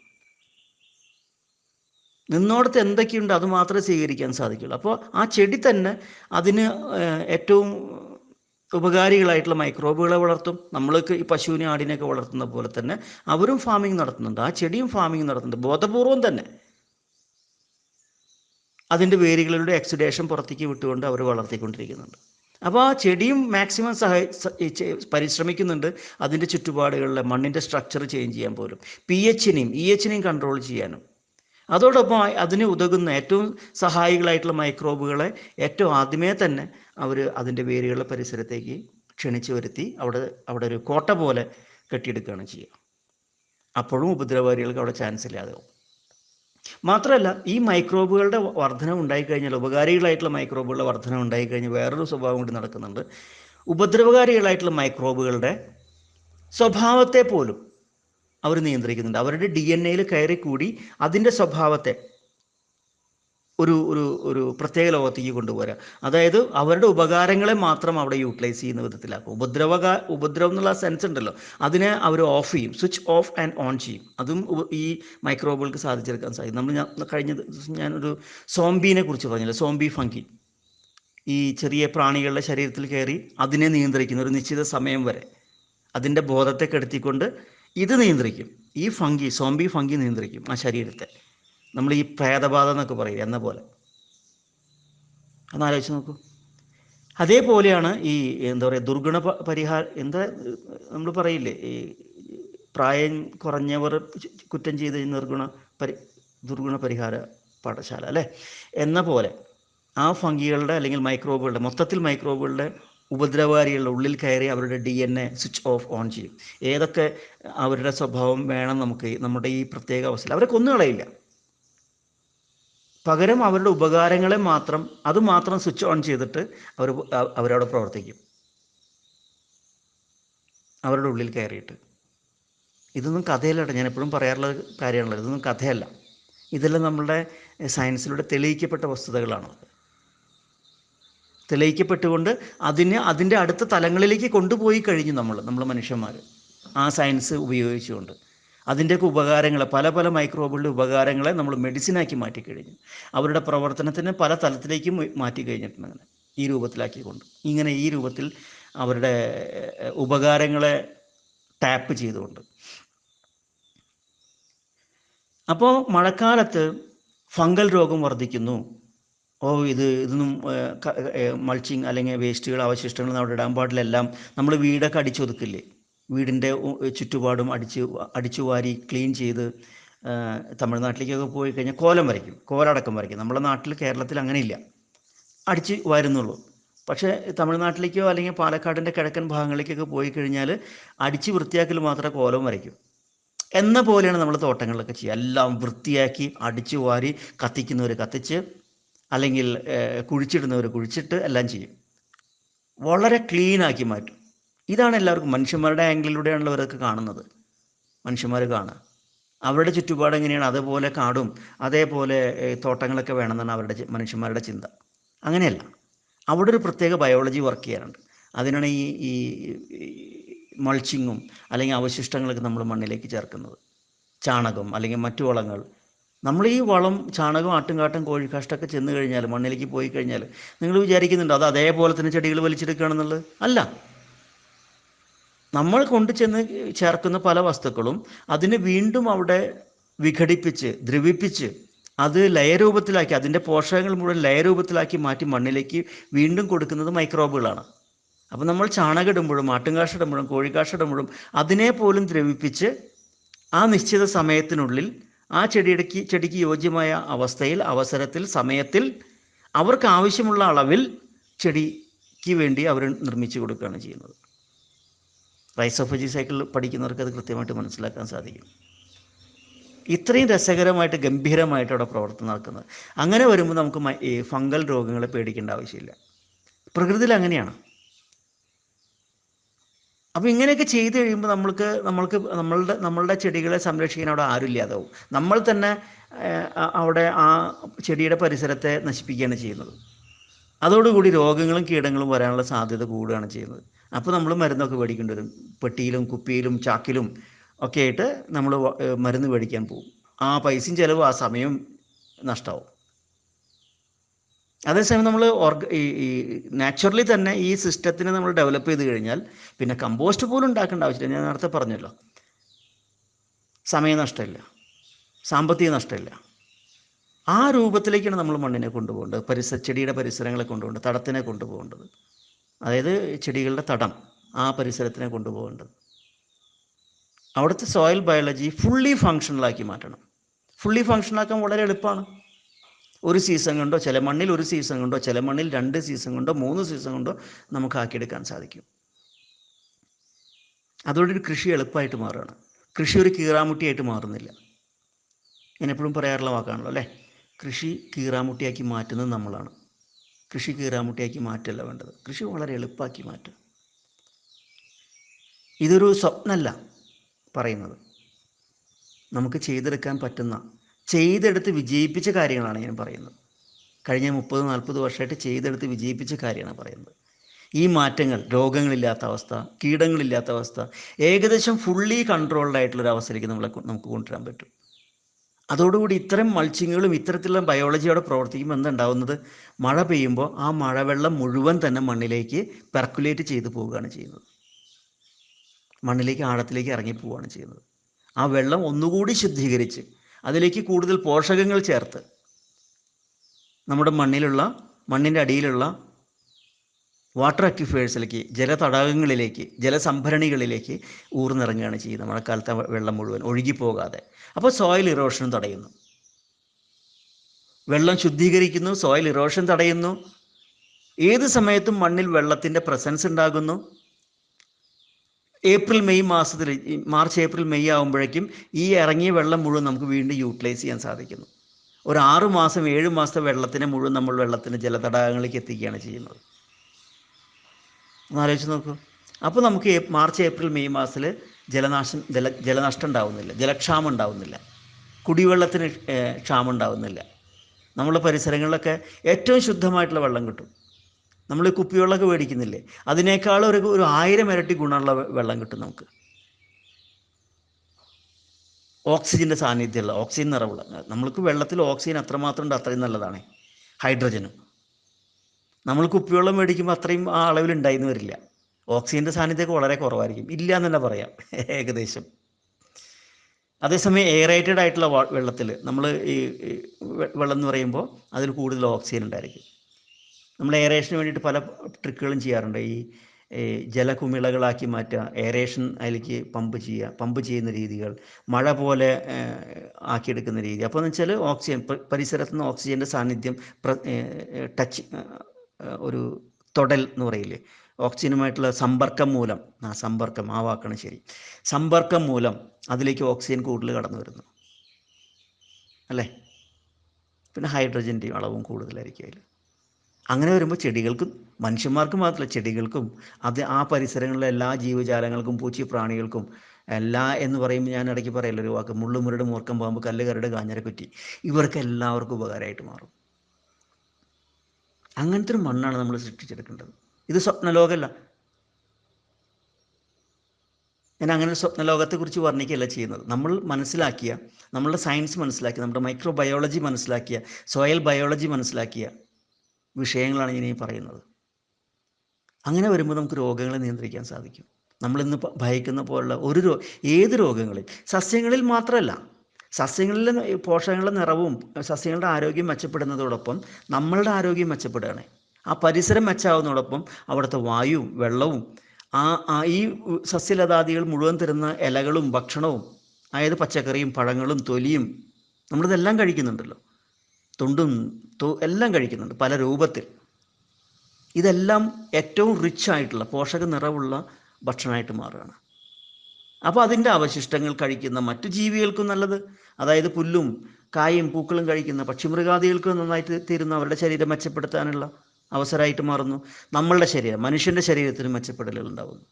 നിന്നോടത്ത് എന്തൊക്കെയുണ്ട് അത് മാത്രമേ സ്വീകരിക്കാൻ സാധിക്കുള്ളൂ. അപ്പോൾ ആ ചെടി തന്നെ അതിന് ഏറ്റവും ഉപകാരികളായിട്ടുള്ള മൈക്രോബുകളെ വളർത്തും. നമ്മൾക്ക് ഈ പശുവിനെ ആടിനെയൊക്കെ വളർത്തുന്ന പോലെ തന്നെ അവരും ഫാമിംഗ് നടത്തുന്നുണ്ട്. ആ ചെടിയും ഫാമിംഗ് നടത്തുന്നുണ്ട്. ബോധപൂർവം തന്നെ. അതിന്റെ വേരുകളുടെ എക്സിഡേഷൻ പുറത്തേക്ക് വിട്ടുകൊണ്ട് അവർ വളർത്തിക്കൊണ്ടിരിക്കുന്നുണ്ട്. അപ്പോൾ ആ ചെടിയും മാക്സിമം സഹായി പരിശ്രമിക്കുന്നുണ്ട്. അതിന്റെ ചുറ്റുപാടുകളിലെ മണ്ണിന്റെ സ്ട്രക്ചർ ചേഞ്ച് ചെയ്യാൻ പോലും. പി എച്ചിനെയും ഇ എച്ചിനെയും കൺട്രോൾ ചെയ്യാനും. അതോടൊപ്പം അതിന് ഉതകുന്ന ഏറ്റവും സഹായികളായിട്ടുള്ള മൈക്രോബുകളെ ഏറ്റവും ആദ്യമേ തന്നെ അവർ അതിന്റെ വേരുകൾ പരിസരത്തേക്ക് ക്ഷണിച്ചു വരുത്തി അവിടെ അവിടെ ഒരു കോട്ട പോലെ കെട്ടിയെടുക്കുകയാണ് ചെയ്യുക. അപ്പോഴും ഉപദ്രവകാരികൾക്ക് അവിടെ ചാൻസ് ഇല്ലാതാവും മാത്രമല്ല ഈ മൈക്രോബുകളുടെ വർധനം ഉണ്ടായിക്കഴിഞ്ഞാൽ ഉപകാരികളായിട്ടുള്ള മൈക്രോബുകളുടെ വർധനം ഉണ്ടായിക്കഴിഞ്ഞാൽ വേറൊരു സ്വഭാവം കൂടി നടക്കുന്നുണ്ട്. ഉപദ്രവകാരികളായിട്ടുള്ള മൈക്രോബുകളുടെ സ്വഭാവത്തെ പോലും അവർ നിയന്ത്രിക്കുന്നുണ്ട്. അവരുടെ ഡി എൻ എയിൽ കയറി കൂടി അതിന്റെ സ്വഭാവത്തെ ഒരു ഒരു ഒരു പ്രത്യേക ലോകത്തേക്ക് കൊണ്ടുപോരാ. അതായത് അവരുടെ ഉപകാരങ്ങളെ മാത്രം അവിടെ യൂട്ടിലൈസ് ചെയ്യുന്ന വിധത്തിലാക്കും. ഉപദ്രവക ഉപദ്രവം എന്നുള്ള സെൻസ് ഉണ്ടല്ലോ. അതിനെ അവർ ഓഫ് ചെയ്യും. സ്വിച്ച് ഓഫ് ആൻഡ് ഓൺ ചെയ്യും. അതും ഈ മൈക്രോബുകൾക്ക് സാധിച്ചെടുക്കാൻ സാധിക്കും. നമ്മൾ ഞാൻ കഴിഞ്ഞ ദിവസം ഞാനൊരു സോംബീനെ കുറിച്ച് പറഞ്ഞില്ല? സോംബി ഫങ്കി ഈ ചെറിയ പ്രാണികളുടെ ശരീരത്തിൽ കയറി അതിനെ നിയന്ത്രിക്കുന്ന ഒരു നിശ്ചിത സമയം വരെ അതിന്റെ ബോധത്തെ കെടുത്തിക്കൊണ്ട് ഇത് നിയന്ത്രിക്കും. ഈ ഫങ്കി സോംബി ഫങ്കി നിയന്ത്രിക്കും ആ ശരീരത്തെ. നമ്മൾ ഈ പ്രേതബാധ എന്നൊക്കെ പറയും എന്ന പോലെ. ഒന്ന് ആലോചിച്ച് നോക്കൂ. അതേപോലെയാണ് ഈ എന്താ പറയുക ദുർഗുണ പരിഹാര എന്താ നമ്മൾ പറയില്ലേ ഈ പ്രായം കുറഞ്ഞവർ കുറ്റം ചെയ്ത് നിർഗുണ പരി ദുർഗുണ പരിഹാര പാഠശാല അല്ലേ? എന്ന പോലെ ആ ഫംഗികളുടെ അല്ലെങ്കിൽ മൈക്രോബുകളുടെ മൊത്തത്തിൽ മൈക്രോബുകളുടെ ഉപദ്രവകാരികളുടെ ഉള്ളിൽ കയറി അവരുടെ D N A switch off on ചെയ്യും. ഏതൊക്കെ അവരുടെ സ്വഭാവം വേണം നമുക്ക് നമ്മുടെ ഈ പ്രത്യേക അവസ്ഥയിൽ. അവരെ കൊന്നുകളയില്ല. പകരം അവരുടെ ഉപകാരങ്ങളെ മാത്രം അത് മാത്രം സ്വിച്ച് ഓൺ ചെയ്തിട്ട് അവർ അവരവിടെ പ്രവർത്തിക്കും. അവരുടെ ഉള്ളിൽ കയറിയിട്ട്. ഇതൊന്നും കഥയല്ല ഞാൻ എപ്പോഴും പറയാറുള്ള കാര്യമാണല്ലോ. ഇതൊന്നും കഥയല്ല. ഇതെല്ലാം നമ്മളുടെ സയൻസിലൂടെ തെളിയിക്കപ്പെട്ട വസ്തുതകളാണ് തെളിയിക്കപ്പെട്ടുകൊണ്ട് അതിനെ അതിന്റെ അടുത്ത തലങ്ങളിലേക്ക് കൊണ്ടുപോയി കഴിഞ്ഞു നമ്മൾ നമ്മൾ മനുഷ്യന്മാർ ആ സയൻസ് ഉപയോഗിച്ചുകൊണ്ട്. അതിന്റെയൊക്കെ ഉപകാരങ്ങൾ പല പല മൈക്രോബുകളുടെ ഉപകാരങ്ങളെ നമ്മൾ മെഡിസിനാക്കി മാറ്റിക്കഴിഞ്ഞു. അവരുടെ പ്രവർത്തനത്തിന് പല തലത്തിലേക്കും മാറ്റി കഴിഞ്ഞിട്ടുണ്ട് അങ്ങനെ ഈ രൂപത്തിലാക്കിക്കൊണ്ട്. ഇങ്ങനെ ഈ രൂപത്തിൽ അവരുടെ ഉപകാരങ്ങളെ ടാപ്പ് ചെയ്തുകൊണ്ട്. അപ്പോൾ മഴക്കാലത്ത് ഫംഗൽ രോഗം വർദ്ധിക്കുന്നു. ഓ ഇത് ഇതൊന്നും മൾച്ചിങ് അല്ലെങ്കിൽ വേസ്റ്റുകൾ അവശിഷ്ടങ്ങൾ അവിടെ ഇടാൻ പാടില്ലെല്ലാം നമ്മൾ വീടൊക്കെ അടിച്ചൊതുക്കില്ലേ? വീടിന്റെ ചുറ്റുപാടും അടിച്ച് അടിച്ചു വാരി ക്ലീൻ ചെയ്ത് തമിഴ്നാട്ടിലേക്കൊക്കെ പോയി കഴിഞ്ഞാൽ കോലം വരയ്ക്കും കോലടക്കം വരയ്ക്കും. നമ്മുടെ നാട്ടിൽ കേരളത്തിൽ അങ്ങനെയില്ല. അടിച്ച് വരുന്നുള്ളൂ. പക്ഷേ തമിഴ്നാട്ടിലേക്കോ അല്ലെങ്കിൽ പാലക്കാടിന്റെ കിഴക്കൻ ഭാഗങ്ങളിലേക്കൊക്കെ പോയി കഴിഞ്ഞാൽ അടിച്ച് വൃത്തിയാക്കൽ മാത്രമേ കോലം വരയ്ക്കും. എന്ന പോലെയാണ് നമ്മൾ തോട്ടങ്ങളിലൊക്കെ ചെയ്യുക. എല്ലാം വൃത്തിയാക്കി അടിച്ചു വാരി കത്തിക്കുന്നവർ കത്തിച്ച് അല്ലെങ്കിൽ കുഴിച്ചിടുന്നവർ കുഴിച്ചിട്ട് എല്ലാം ചെയ്യും. വളരെ ക്ലീനാക്കി മാറ്റും. ഇതാണ് എല്ലാവർക്കും മനുഷ്യന്മാരുടെ ആംഗിളിലൂടെയാണല്ലോ അവരൊക്കെ കാണുന്നത്. മനുഷ്യന്മാർ കാണുക. അവരുടെ ചുറ്റുപാട് എങ്ങനെയാണ്? അതുപോലെ കാടും അതേപോലെ തോട്ടങ്ങളൊക്കെ വേണമെന്നാണ് അവരുടെ മനുഷ്യന്മാരുടെ ചിന്ത. അങ്ങനെയല്ല. അവിടെ ഒരു പ്രത്യേക ബയോളജി വർക്ക് ചെയ്യാറുണ്ട്. അതിനാണ് ഈ ഈ മൾച്ചിങ്ങും അല്ലെങ്കിൽ അവശിഷ്ടങ്ങളൊക്കെ നമ്മൾ മണ്ണിലേക്ക് ചേർക്കുന്നത്. ചാണകം അല്ലെങ്കിൽ മറ്റു വളങ്ങൾ. നമ്മൾ ഈ വളം ചാണകം ആട്ടുംകാട്ടും കോഴിക്കാഷ്ടമൊക്കെ ചെന്ന് കഴിഞ്ഞാൽ മണ്ണിലേക്ക് പോയി കഴിഞ്ഞാൽ നിങ്ങൾ വിചാരിക്കുന്നുണ്ടോ അത് അതേപോലെ തന്നെ ചെടികൾ വലിച്ചെടുക്കുകയാണെന്നുള്ളത്? അല്ല. നമ്മൾ കൊണ്ടു ചെന്ന് ചേർക്കുന്ന പല വസ്തുക്കളും അതിനെ വീണ്ടും അവിടെ വിഘടിപ്പിച്ച് ദ്രവിപ്പിച്ച് അത് ലയരൂപത്തിലാക്കി അതിന്റെ പോഷകങ്ങൾ മുഴുവൻ ലയരൂപത്തിലാക്കി മാറ്റി മണ്ണിലേക്ക് വീണ്ടും കൊടുക്കുന്നത് മൈക്രോബുകളാണ്. അപ്പോൾ നമ്മൾ ചാണകം ഇടുമ്പോഴും ആട്ടുംകാഷ ഇടുമ്പോഴും കോഴിക്കാഷ ഇടുമ്പോഴും അതിനെ പോലും ദ്രവിപ്പിച്ച് ആ നിശ്ചിത സമയത്തിനുള്ളിൽ ആ ചെടിയുടെ ചെടിക്ക് യോജ്യമായ അവസ്ഥയിൽ അവസരത്തിൽ സമയത്തിൽ അവർക്ക് ആവശ്യമുള്ള അളവിൽ ചെടിക്ക് വേണ്ടി അവർ നിർമ്മിച്ചു കൊടുക്കുകയാണ് ചെയ്യുന്നത്. റൈസോഫജി സൈക്കിൾ പഠിക്കുന്നവർക്ക് അത് കൃത്യമായിട്ട് മനസ്സിലാക്കാൻ സാധിക്കും. ഇത്രയും രസകരമായിട്ട് ഗംഭീരമായിട്ട് അവിടെ പ്രവർത്തനം നടക്കുന്നത്. അങ്ങനെ വരുമ്പോൾ നമുക്ക് ഈ ഫംഗൽ രോഗങ്ങളെ പേടിക്കേണ്ട ആവശ്യമില്ല. പ്രകൃതിയിൽ അങ്ങനെയാണ്. അപ്പോൾ ഇങ്ങനെയൊക്കെ ചെയ്ത് കഴിയുമ്പോൾ നമ്മൾക്ക് നമ്മൾക്ക് നമ്മളുടെ നമ്മളുടെ ചെടികളെ സംരക്ഷിക്കാൻ അവിടെ ആരുമില്ലാതാവും. നമ്മൾ തന്നെ അവിടെ ആ ചെടിയുടെ പരിസരത്തെ നശിപ്പിക്കുകയാണ് ചെയ്യുന്നത്. അതോടുകൂടി രോഗങ്ങളും കീടങ്ങളും വരാനുള്ള സാധ്യത കൂടുകയാണ് ചെയ്യുന്നത്. അപ്പോൾ നമ്മൾ മരുന്നൊക്കെ മേടിക്കേണ്ടി വരും. പെട്ടിയിലും കുപ്പിയിലും ചാക്കിലും ഒക്കെ ആയിട്ട് നമ്മൾ മരുന്ന് മേടിക്കാൻ പോകും. ആ പൈസയും ചിലവും ആ സമയം നഷ്ടമാവും അതേസമയം നമ്മൾ ഓർഗ ഈ നാച്ചുറലി തന്നെ ഈ സിസ്റ്റത്തിനെ നമ്മൾ ഡെവലപ്പ് ചെയ്ത് കഴിഞ്ഞാൽ പിന്നെ കമ്പോസ്റ്റ് പോലും ഉണ്ടാക്കേണ്ട ആവശ്യമില്ല. ഞാൻ നേരത്തെ പറഞ്ഞല്ലോ. സമയ നഷ്ടമില്ല. സാമ്പത്തിക നഷ്ടമില്ല. ആ രൂപത്തിലേക്കാണ് നമ്മൾ മണ്ണിനെ കൊണ്ടുപോകേണ്ടത്. പരിസര ചെടിയുടെ പരിസരങ്ങളെ കൊണ്ടുപോകേണ്ടത് തടത്തിനെ കൊണ്ടുപോകേണ്ടത്. അതായത് ചെടികളുടെ തടം ആ പരിസരത്തിനെ കൊണ്ടുപോകേണ്ടത്. അവിടുത്തെ സോയിൽ ബയോളജി ഫുള്ളി ഫങ്ഷണലാക്കി മാറ്റണം. ഫുള്ളി ഫങ്ഷണലാക്കാൻ വളരെ എളുപ്പമാണ്. ഒരു സീസൺ കൊണ്ടോ ചില മണ്ണിൽ ഒരു സീസൺ കൊണ്ടോ ചില മണ്ണിൽ രണ്ട് സീസൺ കൊണ്ടോ മൂന്ന് സീസൺ കൊണ്ടോ നമുക്ക് ആക്കിയെടുക്കാൻ സാധിക്കും. അതോടെ ഒരു കൃഷി എളുപ്പമായിട്ട് മാറുകയാണ്. കൃഷി ഒരു കീറാമുട്ടിയായിട്ട് മാറുന്നില്ല. ഞാൻ എപ്പോഴും പറയാറുള്ള വാക്കാണല്ലോ അല്ലേ? കൃഷി കീറാമുട്ടിയാക്കി മാറ്റുന്നത് നമ്മളാണ്. കൃഷി കീറാമുട്ടിയാക്കി മാറ്റല്ല വേണ്ടത്. കൃഷി വളരെ എളുപ്പമാക്കി മാറ്റുക. ഇതൊരു സ്വപ്നമല്ല പറയുന്നത്. നമുക്ക് ചെയ്തെടുക്കാൻ പറ്റുന്ന ചെയ്തെടുത്ത് വിജയിപ്പിച്ച കാര്യങ്ങളാണ് ഞാൻ പറയുന്നത്. കഴിഞ്ഞ മുപ്പത് നാൽപ്പത് വർഷമായിട്ട് ചെയ്തെടുത്ത് വിജയിപ്പിച്ച കാര്യമാണ് പറയുന്നത്. ഈ മാറ്റങ്ങൾ രോഗങ്ങളില്ലാത്ത അവസ്ഥ കീടങ്ങളില്ലാത്ത അവസ്ഥ ഏകദേശം ഫുള്ളി കൺട്രോൾഡ് ആയിട്ടുള്ളൊരു അവസ്ഥയിലേക്ക് നമ്മളെ നമുക്ക് കൊണ്ടുവരാൻ പറ്റും. അതോടുകൂടി ഇത്തരം മൾച്ചിങ്ങുകളും ഇത്തരത്തിലുള്ള ബയോളജി അവിടെ പ്രവർത്തിക്കുമ്പോൾ എന്തുണ്ടാവുന്നത്? മഴ പെയ്യുമ്പോൾ ആ മഴവെള്ളം മുഴുവൻ തന്നെ മണ്ണിലേക്ക് പെർക്കുലേറ്റ് ചെയ്ത് പോവുകയാണ് ചെയ്യുന്നത്. മണ്ണിലേക്ക് ആഴത്തിലേക്ക് ഇറങ്ങി പോവുകയാണ് ചെയ്യുന്നത്. ആ വെള്ളം ഒന്നുകൂടി ശുദ്ധീകരിച്ച് അതിലേക്ക് കൂടുതൽ പോഷകങ്ങൾ ചേർത്ത് നമ്മുടെ മണ്ണിലുള്ള മണ്ണിന്റെ അടിയിലുള്ള വാട്ടർ അക്യുഫേഴ്സിലേക്ക് ജലതടാകങ്ങളിലേക്ക് ജലസംഭരണികളിലേക്ക് ഊർന്നിറങ്ങുകയാണ് ചെയ്യുന്നത്. മഴക്കാലത്തെ വെള്ളം മുഴുവൻ ഒഴുകിപ്പോകാതെ. അപ്പോൾ സോയിൽ ഇറോഷനും തടയുന്നു. വെള്ളം ശുദ്ധീകരിക്കുന്നു സോയിൽ ഇറോഷൻ തടയുന്നു. ഏത് സമയത്തും മണ്ണിൽ വെള്ളത്തിന്റെ പ്രസൻസ് ഉണ്ടാകുന്നു. ഏപ്രിൽ മെയ് മാസത്തിൽ മാർച്ച് ഏപ്രിൽ മെയ് ആകുമ്പോഴേക്കും ഈ ഇറങ്ങിയ വെള്ളം മുഴുവൻ നമുക്ക് വീണ്ടും യൂട്ടിലൈസ് ചെയ്യാൻ സാധിക്കുന്നു. ഒരു ആറ് മാസം ഏഴ് മാസത്തെ വെള്ളത്തിനെ മുഴുവൻ നമ്മൾ വെള്ളത്തിന് ജലതടാകങ്ങളിലേക്ക് എത്തിക്കുകയാണ് ചെയ്യുന്നത്. ഒന്ന് ആലോചിച്ച് നോക്കൂ. അപ്പോൾ നമുക്ക് മാർച്ച് ഏപ്രിൽ മെയ് മാസത്തിൽ ജലനാശം ജല ജലനഷ്ടം ഉണ്ടാവുന്നില്ല. ജലക്ഷാമം ഉണ്ടാവുന്നില്ല. കുടിവെള്ളത്തിന് ക്ഷാമം ഉണ്ടാവുന്നില്ല. നമ്മളെ പരിസരങ്ങളിലൊക്കെ ഏറ്റവും ശുദ്ധമായിട്ടുള്ള വെള്ളം കിട്ടും. നമ്മൾ കുപ്പിവെള്ളമൊക്കെ മേടിക്കുന്നില്ലേ? അതിനേക്കാൾ ഒരു ഒരു ആയിരം ഇരട്ടി ഗുണമുള്ള വെള്ളം കിട്ടും നമുക്ക്. ഓക്സിജന്റെ സാന്നിധ്യമുള്ള ഓക്സിജൻ നിറവുള്ള. നമ്മൾക്ക് വെള്ളത്തിൽ ഓക്സിജൻ അത്രമാത്രം ഉണ്ട് അത്രയും നല്ലതാണ്. ഹൈഡ്രജനും. നമ്മൾ കുപ്പിവെള്ളം മേടിക്കുമ്പോൾ അത്രയും ആ അളവിൽ ഉണ്ടായിന്ന് വരില്ല. ഓക്സിജന്റെ സാന്നിധ്യമൊക്കെ വളരെ കുറവായിരിക്കും. ഇല്ല എന്നല്ല പറയാം. ഏകദേശം. അതേസമയം എയറേറ്റഡ് ആയിട്ടുള്ള വെള്ളത്തിൽ നമ്മൾ ഈ വെള്ളം എന്ന് പറയുമ്പോൾ അതിൽ കൂടുതൽ ഓക്സിജൻ ഉണ്ടായിരിക്കും. നമ്മൾ എയറേഷന് വേണ്ടിയിട്ട് പല ട്രിക്കുകളും ചെയ്യാറുണ്ട്. ഈ ജലകുമിളകളാക്കി മാറ്റുക എയറേഷൻ അതിലേക്ക് പമ്പ് ചെയ്യുക പമ്പ് ചെയ്യുന്ന രീതികൾ മഴ പോലെ ആക്കിയെടുക്കുന്ന രീതി. അപ്പോൾ എന്ന് വെച്ചാൽ ഓക്സിജൻ പരിസരത്ത് നിന്ന് ഓക്സിജന്റെ സാന്നിധ്യം ടച്ച് ഒരു തൊടൽ എന്ന് പറയില്ലേ? ഓക്സിജനുമായിട്ടുള്ള സമ്പർക്കം മൂലം ആ സമ്പർക്കം ആ വാക്കാണ് ശരി. സമ്പർക്കം മൂലം അതിലേക്ക് ഓക്സിജൻ കൂടുതൽ കടന്നു വരുന്നു. അല്ലേ? പിന്നെ ഹൈഡ്രജന്റെയും അളവും കൂടുതലായിരിക്കും അതിൽ. അങ്ങനെ വരുമ്പോൾ ചെടികൾക്കും മനുഷ്യന്മാർക്ക് മാത്രമല്ല ചെടികൾക്കും അത് ആ പരിസരങ്ങളിലെ എല്ലാ ജീവജാലങ്ങൾക്കും പൂച്ചി പ്രാണികൾക്കും എല്ലാ എന്ന് പറയുമ്പോൾ ഞാൻ ഇടയ്ക്ക് ഒരു വാക്ക് മുള്ളുമുരുടെ മൂർക്കം പാമ്പ് കല്ല് കാഞ്ഞരക്കുറ്റി ഇവർക്ക് എല്ലാവർക്കും ഉപകാരമായിട്ട് മാറും. അങ്ങനത്തെ ഒരു മണ്ണാണ് നമ്മൾ സൃഷ്ടിച്ചെടുക്കേണ്ടത്. ഇത് സ്വപ്നലോകമല്ല. ഞാൻ അങ്ങനെ സ്വപ്നലോകത്തെക്കുറിച്ച് വർണിക്കുകയല്ല ചെയ്യുന്നത്. നമ്മൾ മനസ്സിലാക്കിയ നമ്മളുടെ സയൻസ് മനസ്സിലാക്കിയ നമ്മുടെ മൈക്രോ ബയോളജി മനസ്സിലാക്കിയ സോയൽ ബയോളജി മനസ്സിലാക്കിയ വിഷയങ്ങളാണ് ഈ പറയുന്നത്. അങ്ങനെ വരുമ്പോൾ നമുക്ക് രോഗങ്ങളെ നിയന്ത്രിക്കാൻ സാധിക്കും. നമ്മളിന്ന് ഭയക്കുന്ന പോലുള്ള ഒരു രോ ഏത് രോഗങ്ങളിൽ? സസ്യങ്ങളിൽ മാത്രമല്ല. സസ്യങ്ങളിലെ ന- പോഷകങ്ങളുടെ നിറവും സസ്യങ്ങളുടെ ആരോഗ്യം മെച്ചപ്പെടുന്നതോടൊപ്പം നമ്മളുടെ ആരോഗ്യം മെച്ചപ്പെടുകയാണ്. ആ പരിസരം മെച്ചാവുന്നതോടൊപ്പം അവിടുത്തെ വായുവും വെള്ളവും ആ ആ ഈ സസ്യലതാദികൾ മുഴുവൻ തരുന്ന ഇലകളും ഭക്ഷണവും അതായത് പച്ചക്കറിയും പഴങ്ങളും തൊലിയും നമ്മളിതെല്ലാം കഴിക്കുന്നുണ്ടല്ലോ. തൊണ്ടും എല്ലാം കഴിക്കുന്നുണ്ട് പല രൂപത്തിൽ. ഇതെല്ലാം ഏറ്റവും റിച്ച് ആയിട്ടുള്ള പോഷക നിറവുള്ള ഭക്ഷണമായിട്ട് മാറുകയാണ്. അപ്പോൾ അതിന്റെ അവശിഷ്ടങ്ങൾ കഴിക്കുന്ന മറ്റു ജീവികൾക്കും നല്ലത്. അതായത് പുല്ലും കായും പൂക്കളും കഴിക്കുന്ന പക്ഷിമൃഗാദികൾക്കും നന്നായിട്ട് തീരുന്ന അവരുടെ ശരീരം മെച്ചപ്പെടുത്താനുള്ള അവസരമായിട്ട് മാറുന്നു. നമ്മളുടെ ശരീരം മനുഷ്യന്റെ ശരീരത്തിന് മെച്ചപ്പെടലുകൾ ഉണ്ടാകുന്നു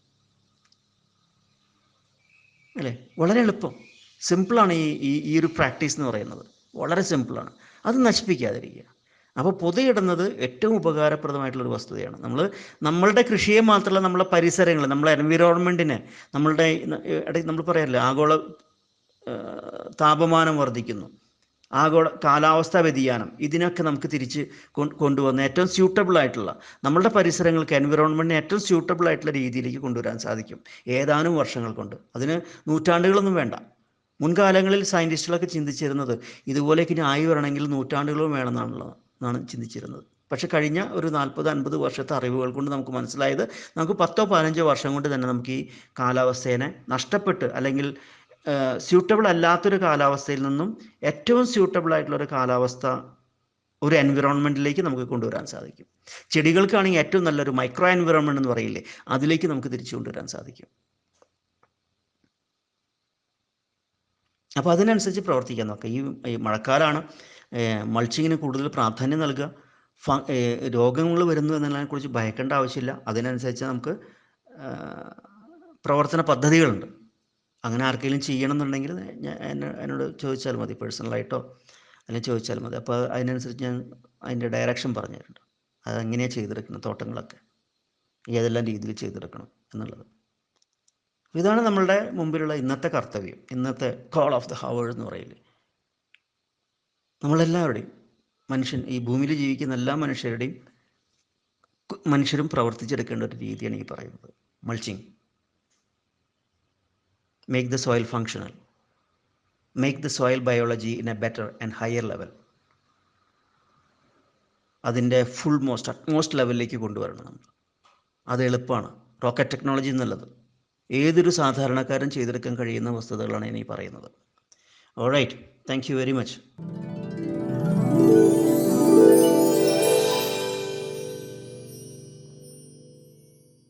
അല്ലേ? വളരെ എളുപ്പം. സിമ്പിളാണ് ഈ ഈ ഒരു പ്രാക്ടീസ് എന്ന് പറയുന്നത്. വളരെ സിമ്പിളാണ്. അത് നശിപ്പിക്കാതിരിക്കുക. അപ്പോൾ പൊതയിടുന്നത് ഏറ്റവും ഉപകാരപ്രദമായിട്ടുള്ള ഒരു വസ്തുതയാണ്. നമ്മൾ നമ്മളുടെ കൃഷിയെ മാത്രമല്ല നമ്മളെ പരിസരങ്ങൾ നമ്മളെ എൻവിറോൺമെന്റിനെ നമ്മളുടെ ഇടയ്ക്ക് നമ്മൾ പറയാറില്ല ആഗോള താപമാനം വർദ്ധിക്കുന്നു. ആഗോള കാലാവസ്ഥാ വ്യതിയാനം ഇതിനൊക്കെ നമുക്ക് തിരിച്ച് കൊണ്ടുവന്ന് ഏറ്റവും സ്യൂട്ടബിൾ ആയിട്ടുള്ള നമ്മളുടെ പരിസരങ്ങൾക്ക് എൻവിറോൺമെന്റിനെ ഏറ്റവും സ്യൂട്ടബിൾ ആയിട്ടുള്ള രീതിയിലേക്ക് കൊണ്ടുവരാൻ സാധിക്കും ഏതാനും വർഷങ്ങൾ കൊണ്ട്. അതിന് നൂറ്റാണ്ടുകളൊന്നും വേണ്ട. മുൻകാലങ്ങളിൽ സയന്റിസ്റ്റുകളൊക്കെ ചിന്തിച്ചിരുന്നത് ഇതുപോലേക്ക് ഇനി ആയി വരണമെങ്കിൽ നൂറ്റാണ്ടുകളും വേണമെന്നാണുള്ളത്. എന്നാണ് ചിന്തിച്ചിരുന്നത്. പക്ഷെ കഴിഞ്ഞ ഒരു നാൽപ്പത് അൻപത് വർഷത്തെ അറിവുകൾ കൊണ്ട് നമുക്ക് മനസ്സിലായത് നമുക്ക് പത്തോ പതിനഞ്ചോ വർഷം കൊണ്ട് തന്നെ നമുക്ക് ഈ കാലാവസ്ഥേനെ നഷ്ടപ്പെട്ട് അല്ലെങ്കിൽ സ്യൂട്ടബിൾ അല്ലാത്തൊരു കാലാവസ്ഥയിൽ നിന്നും ഏറ്റവും സ്യൂട്ടബിൾ ആയിട്ടുള്ള ഒരു കാലാവസ്ഥ ഒരു എൻവിറോൺമെന്റിലേക്ക് നമുക്ക് കൊണ്ടുവരാൻ സാധിക്കും. ചെടികൾക്കാണെങ്കിൽ ഏറ്റവും നല്ലൊരു മൈക്രോ എൻവിറോൺമെന്റ് എന്ന് പറയില്ലേ അതിലേക്ക് നമുക്ക് തിരിച്ചു കൊണ്ടുവരാൻ സാധിക്കും. അപ്പോൾ അതിനനുസരിച്ച് പ്രവർത്തിക്കാൻ നോക്കുക ഈ ഈ മഴക്കാലമാണ് മൾച്ചിങ്ങിന് കൂടുതൽ പ്രാധാന്യം നൽകുക. ഫ രോഗങ്ങൾ വരുന്നു എന്നതിനെക്കുറിച്ച് ഭയക്കേണ്ട ആവശ്യമില്ല. അതിനനുസരിച്ച് നമുക്ക് പ്രവർത്തന പദ്ധതികളുണ്ട്. അങ്ങനെ ആർക്കെങ്കിലും ചെയ്യണം എന്നുണ്ടെങ്കിൽ എന്നോട് ചോദിച്ചാൽ മതി. പേഴ്സണലായിട്ടോ അല്ലെങ്കിൽ ചോദിച്ചാൽ മതി. അപ്പോൾ അതിനനുസരിച്ച് ഞാൻ അതിന്റെ ഡയറക്ഷൻ പറഞ്ഞു അതെങ്ങനെയാണ് ചെയ്തെടുക്കുന്നത്? തോട്ടങ്ങളൊക്കെ ഏതെല്ലാം രീതിയിൽ ചെയ്തെടുക്കണം എന്നുള്ളത്. ഇതാണ് നമ്മളുടെ മുമ്പിലുള്ള ഇന്നത്തെ കർത്തവ്യം. ഇന്നത്തെ കോൾ ഓഫ് ദ ഹവേഴ്സ് എന്ന് പറയില്ലേ. നമ്മളെല്ലാവരുടെയും മനുഷ്യൻ ഈ ഭൂമിയിൽ ജീവിക്കുന്ന എല്ലാ മനുഷ്യരുടെയും മനുഷ്യരും പ്രവർത്തിച്ചെടുക്കേണ്ട ഒരു രീതിയാണ് ഈ പറയുന്നത്. Mulching make the soil functional make the soil biology in a better and higher level അതിന്റെ ഫുൾ മോസ്റ്റ് അറ്റ്മോസ്റ്റ് ലെവലിലേക്ക് കൊണ്ടുവരണം നമ്മൾ. അത് എളുപ്പമാണ്. റോക്കറ്റ് ടെക്നോളജി എന്നുള്ളത്. ഏതൊരു സാധാരണക്കാരൻ ചെയ്തെടുക്കാൻ കഴിയുന്ന വസ്തുതകളാണ് ഇനി പറയുന്നത്. All right thank you very much Thank you.